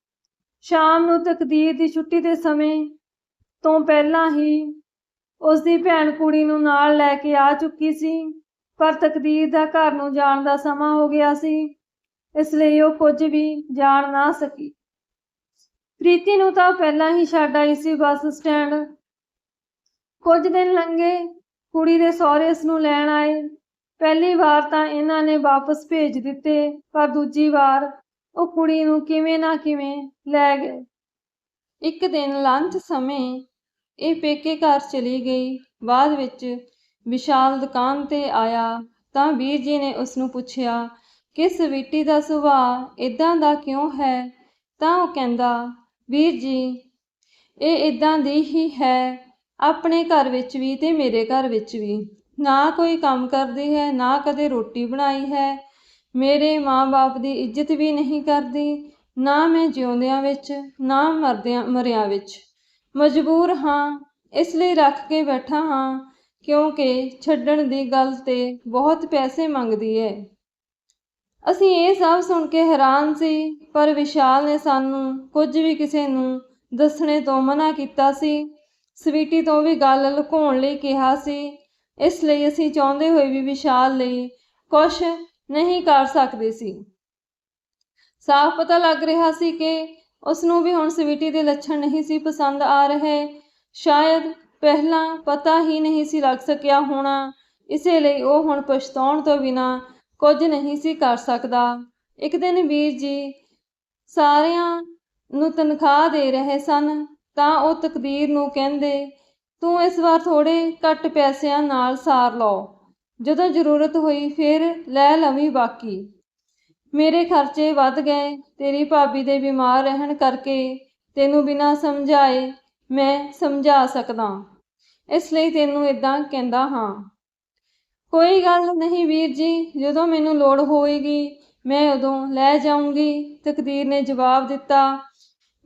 ਸ਼ਾਮ ਨੂੰ ਤਕਦੀਰ ਦੀ ਛੁੱਟੀ ਦੇ ਸਮੇਂ ਤੋਂ ਪਹਿਲਾਂ ਹੀ ਉਸ ਦੀ ਭੈਣ ਕੁੜੀ ਨੂੰ ਨਾਲ ਲੈ ਕੇ ਆ ਚੁੱਕੀ ਸੀ, ਪਰ ਤਕਦੀਰ ਦਾ ਘਰ ਨੂੰ ਜਾਣ ਦਾ ਸਮਾਂ ਹੋ ਗਿਆ ਸੀ, ਇਸ ਲਈ ਉਹ ਕੁਝ ਵੀ ਜਾਣ ਨਾ ਸਕੀ। ਪ੍ਰੀਤੀ ਨੂੰ ਤਾਂ ਪਹਿਲਾਂ ਹੀ ਛੱਡ ਆਈ ਸੀ ਬੱਸ ਸਟੈਂਡ। ਕੁਝ ਦਿਨ ਲੰਘੇ, ਕੁੜੀ ਦੇ ਸਹੁਰੇ ਇਸ ਨੂੰ ਲੈਣ ਆਏ। ਪਹਿਲੀ ਵਾਰ ਤਾਂ ਇਹਨਾਂ ਨੇ ਵਾਪਸ ਭੇਜ ਦਿੱਤੇ, ਪਰ ਦੂਜੀ ਵਾਰ ਉਹ ਕੁੜੀ ਨੂੰ ਕਿਵੇਂ ਨਾ ਕਿਵੇਂ ਲੈ ਗਏ। ਇੱਕ ਦਿਨ ਲੰਚ ਸਮੇਂ ਇਹ ਪੇਕੇ ਘਰ ਚਲੀ ਗਈ। ਬਾਅਦ ਵਿੱਚ ਵਿਸ਼ਾਲ ਦੁਕਾਨ ਤੇ ਆਇਆ ਤਾਂ ਵੀਰ ਜੀ ਨੇ ਉਸ ਨੂੰ ਪੁੱਛਿਆ ਕਿ ਸਵੀਟੀ ਦਾ ਸੁਭਾਅ ਇਦਾਂ ਦਾ ਕਿਉਂ ਹੈ? ਤਾਂ ਉਹ ਕਹਿੰਦਾ, ਵੀਰ ਜੀ, ਇਹ ਇਦਾਂ ਦੀ ਹੀ ਹੈ, ਆਪਣੇ ਘਰ ਵਿੱਚ ਵੀ ਤੇ ਮੇਰੇ ਘਰ ਵਿੱਚ ਵੀ। ਨਾ ਕੋਈ ਕੰਮ ਕਰਦੀ ਹੈ, ਨਾ ਕਦੇ ਰੋਟੀ ਬਣਾਈ ਹੈ। ਮੇਰੇ ਮਾਂ-ਬਾਪ ਦੀ ਇੱਜ਼ਤ ਵੀ ਨਹੀਂ ਕਰਦੀ, ਨਾ ਮੈਂ ਜਿਉਂਦਿਆਂ ਵਿੱਚ, ਨਾ ਮਰਦਿਆਂ, ਮਰਿਆਂ ਵਿੱਚ। ਮਜਬੂਰ ਹਾਂ, ਇਸ ਲਈ ਰੱਖ ਕੇ ਬੈਠਾ ਹਾਂ, ਕਿਉਂਕਿ ਛੱਡਣ ਦੀ ਗੱਲ ਤੇ ਬਹੁਤ ਪੈਸੇ ਮੰਗਦੀ ਹੈ। ਅਸੀਂ ਇਹ ਸਭ ਸੁਣ ਕੇ ਹੈਰਾਨ ਸੀ, ਪਰ ਵਿਸ਼ਾਲ ਨੇ ਸਾਨੂੰ ਕੁਝ ਵੀ ਕਿਸੇ ਨੂੰ ਦੱਸਣੇ ਤੋਂ ਮਨਾ ਕੀਤਾ ਸੀ। ਸਵੀਟੀ ਤੋਂ ਵੀ ਗੱਲ ਲੁਕਾਉਣ ਲਈ ਕਿਹਾ ਸੀ ਇਸ ਲਈ ਅਸੀਂ ਚਾਹੁੰਦੇ ਹੋਏ ਵੀ ਵਿਸ਼ਾਲ ਲਈ ਕੁਝ ਨਹੀਂ ਕਰ ਸਕਦੇ ਸੀ। ਸਾਫ਼ ਪਤਾ ਲੱਗ ਰਿਹਾ ਸੀ ਕਿ ਉਸ ਨੂੰ ਵੀ ਹੁਣ ਸਵੀਟੀ ਦੇ ਲੱਛਣ ਨਹੀਂ ਸੀ ਪਸੰਦ ਆ ਰਹੇ। ਸ਼ਾਇਦ ਪਹਿਲਾਂ ਪਤਾ ਹੀ ਨਹੀਂ ਸੀ ਲੱਗ ਸਕਿਆ ਹੋਣਾ। ਇਸੇ ਲਈ ਉਹ ਹੁਣ ਪਛਤਾਉਣ ਤੋਂ ਬਿਨਾ ਕੁਝ ਨਹੀਂ ਸੀ ਕਰ ਸਕਦਾ। ਇੱਕ ਦਿਨ ਵੀਰ ਜੀ ਸਾਰਿਆਂ ਨੂੰ ਤਨਖਾਹ ਦੇ ਰਹੇ ਸਨ ਤਾਂ ਉਹ ਤਕਦੀਰ ਨੂੰ ਕਹਿੰਦੇ ਤੂੰ ਇਸ ਵਾਰ ਥੋੜੇ ਘੱਟ ਪੈਸਿਆਂ ਨਾਲ ਸਾਰ ਲਓ। ਜਦੋਂ ਜ਼ਰੂਰਤ ਹੋਈ ਫਿਰ ਲੈ ਲਵੀਂ ਬਾਕੀ। ਮੇਰੇ ਖਰਚੇ ਵੱਧ ਗਏ, ਤੇਰੀ ਭਾਬੀ ਦੇ ਬਿਮਾਰ ਰਹਿਣ ਕਰਕੇ ਤੈਨੂੰ ਬਿਨਾਂ ਸਮਝਾਏ ਮੈਂ ਸਮਝਾ ਸਕਦਾ। ਇਸ ਲਈ ਤੈਨੂੰ ਇਦਾਂ ਕਹਿੰਦਾ ਹਾਂ। ਕੋਈ ਗੱਲ ਨਹੀਂ ਵੀਰ ਜੀ, ਜਦੋਂ ਮੈਨੂੰ ਲੋੜ ਹੋਏਗੀ, ਮੈਂ ਉਦੋਂ ਲੈ ਜਾਊਂਗੀ। ਤਕਦੀਰ ਨੇ ਜਵਾਬ ਦਿੱਤਾ,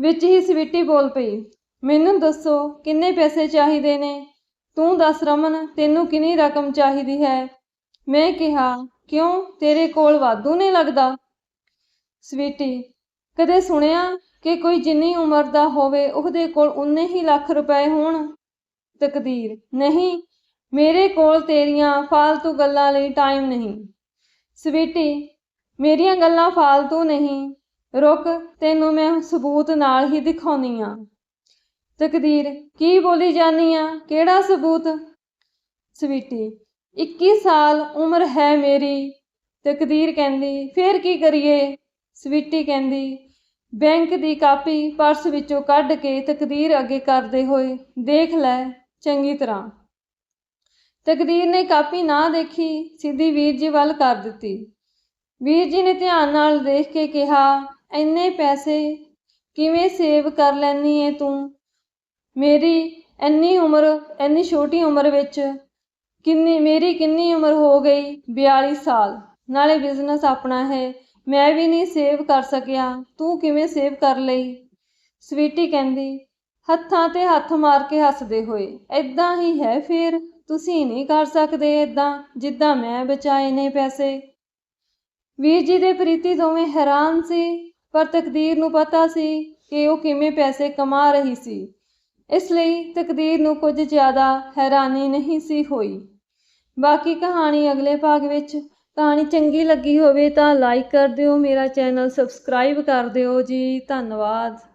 ਵਿੱਚ ਹੀ ਸਵੀਟੀ ਬੋਲ ਪਈ। ਮੈਨੂੰ ਦੱਸੋ, ਕਿੰਨੇ ਪੈਸੇ ਚਾਹੀਦੇ ਨੇ? ਤੂੰ ਦੱਸ ਰਮਨ, ਤੈਨੂੰ ਕਿੰਨੀ ਰਕਮ ਚਾਹੀਦੀ ਹੈ? ਮੈਂ ਕਿਹਾ, ਕਿਉਂ? ਤੇਰੇ ਕੋਲ ਵਾਧੂ ਨਹੀਂ ਲੱਗਦਾ? ਸਵੀਟੀ, ਕਦੇ ਸੁਣਿਆ ਕਿ ਕੋਈ ਜਿੰਨੀ ਉਮਰ ਦਾ ਹੋਵੇ, ਉਹਦੇ ਕੋਲ ਉਨੇ ਹੀ ਲੱਖ ਰੁਪਏ ਹੋਣ? ਤਕਦੀਰ, ਨਹੀਂ, ਮੇਰੇ ਕੋਲ ਤੇਰੀਆਂ ਫਾਲਤੂ ਗੱਲਾਂ ਲਈ ਟਾਈਮ ਨਹੀਂ। ਸਵੀਟੀ, ਮੇਰੀਆਂ ਗੱਲਾਂ ਫਾਲਤੂ ਨਹੀਂ। ਰੁਕ, ਤੈਨੂੰ ਮੈਂ ਸਬੂਤ ਨਾਲ ਹੀ ਦਿਖਾਉਣੀ ਆ ਤਕਦੀਰ ਕੀ ਬੋਲੀ ਜਾਨੀ ਆ? ਕਿਹੜਾ ਸਬੂਤ? ਸਵੀਟੀ 21 ਸਾਲ ਉਮਰ ਹੈ ਮੇਰੀ। ਤਕਦੀਰ ਕਹਿੰਦੀ, ਫੇਰ ਕੀ ਕਰੀਏ? ਸਵੀਟੀ ਕਹਿੰਦੀ, ਬੈਂਕ ਦੀ ਕਾਪੀ ਪਰਸ ਵਿੱਚੋਂ ਕੱਢ ਕੇ ਤਕਦੀਰ ਅੱਗੇ ਕਰਦੇ ਹੋਏ, ਦੇਖ ਲੈ, ਚੰਗੀ ਤਰ੍ਹਾਂ। ਤਕਦੀਰ ਨੇ ਕਾਪੀ ਨਾ ਦੇਖੀ, ਸਿੱਧੀ ਵੀਰ ਜੀ ਵੱਲ ਕਰ ਦਿੱਤੀ। ਵੀਰ ਜੀ ਨੇ ਧਿਆਨ ਨਾਲ ਦੇਖ ਕੇ ਕਿਹਾ, ਇੰਨੇ ਪੈਸੇ ਕਿਵੇਂ ਸੇਵ ਕਰ ਲੈਣੀ ਏ ਤੂੰ? ਮੇਰੀ ਇੰਨੀ ਉਮਰ, ਇੰਨੀ ਛੋਟੀ ਉਮਰ ਵਿੱਚ ਕਿੰਨੀ, ਮੇਰੀ ਕਿੰਨੀ ਉਮਰ ਹੋ ਗਈ? 42 ਸਾਲ। ਨਾਲੇ ਬਿਜ਼ਨਸ ਆਪਣਾ ਹੈ। ਮੈਂ ਵੀ ਨਹੀਂ ਸੇਵ ਕਰ ਸਕਿਆ। ਤੂੰ ਕਿਵੇਂ ਸੇਵ ਕਰ ਲਈ? ਸਵੀਟੀ ਕਹਿੰਦੀ, ਹੱਥਾਂ ਤੇ ਹੱਥ ਮਾਰ ਕੇ ਹੱਸਦੇ ਹੋਏ। ਐਦਾਂ ਹੀ ਹੈ ਫੇਰ? ਤੁਸੀਂ ਨਹੀਂ ਕਰ ਸਕਦੇ ਐਦਾਂ ਜਿੱਦਾਂ ਮੈਂ ਬਚਾਏ ਨੇ ਪੈਸੇ। ਵੀਰ ਜੀ ਦੇ ਪ੍ਰੀਤੀ ਦੋਵੇਂ ਹੈਰਾਨ ਸੀ, ਪਰ ਤਕਦੀਰ ਨੂੰ ਪਤਾ ਸੀ ਕਿ ਉਹ ਕਿਵੇਂ ਪੈਸੇ ਕਮਾ ਰਹੀ ਸੀ। ਇਸ ਲਈ ਤਕਦੀਰ ਨੂੰ ਕੁਝ ਜ਼ਿਆਦਾ ਹੈਰਾਨੀ ਨਹੀਂ ਸੀ ਹੋਈ। ਬਾਕੀ ਕਹਾਣੀ ਅਗਲੇ ਭਾਗ ਵਿੱਚ ਕਹਾਣੀ ਚੰਗੀ ਲੱਗੀ ਹੋਵੇ ਤਾਂ ਲਾਈਕ ਕਰ ਦਿਓ, ਮੇਰਾ ਚੈਨਲ ਸਬਸਕ੍ਰਾਈਬ ਕਰ ਦਿਓ ਜੀ। ਧੰਨਵਾਦ।